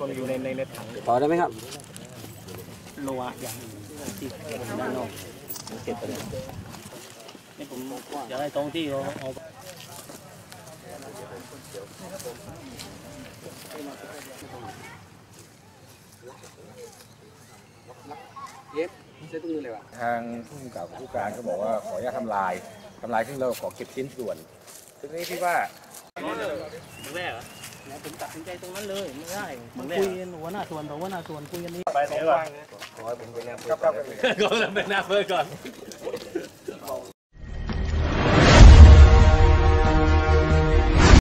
มันอยู่ในในในถังต่อได้ไหมครับโลอะอย่างที่ด้านนอกผมเก็บไปเลยนี่ผมอยากได้ตรงที่เอา เอาทางผู้กำกับผู้การก็บอกว่าขออนุญาตทำลายทำลายซึ่งเราขอเก็บชิ้นส่วนซึ่งนี่ที่ว่าแรกเหรอแล้วผมตัดสินใจตรงนั้นเลยไม่ได้มันคุยกันหัวหน้าส่วนต่อหัวหน้าส่วนคุยกันนี้ไปไหนวะขอให้ผมเป็นแนวก็เป็นหน้าเฟิร์ก่อน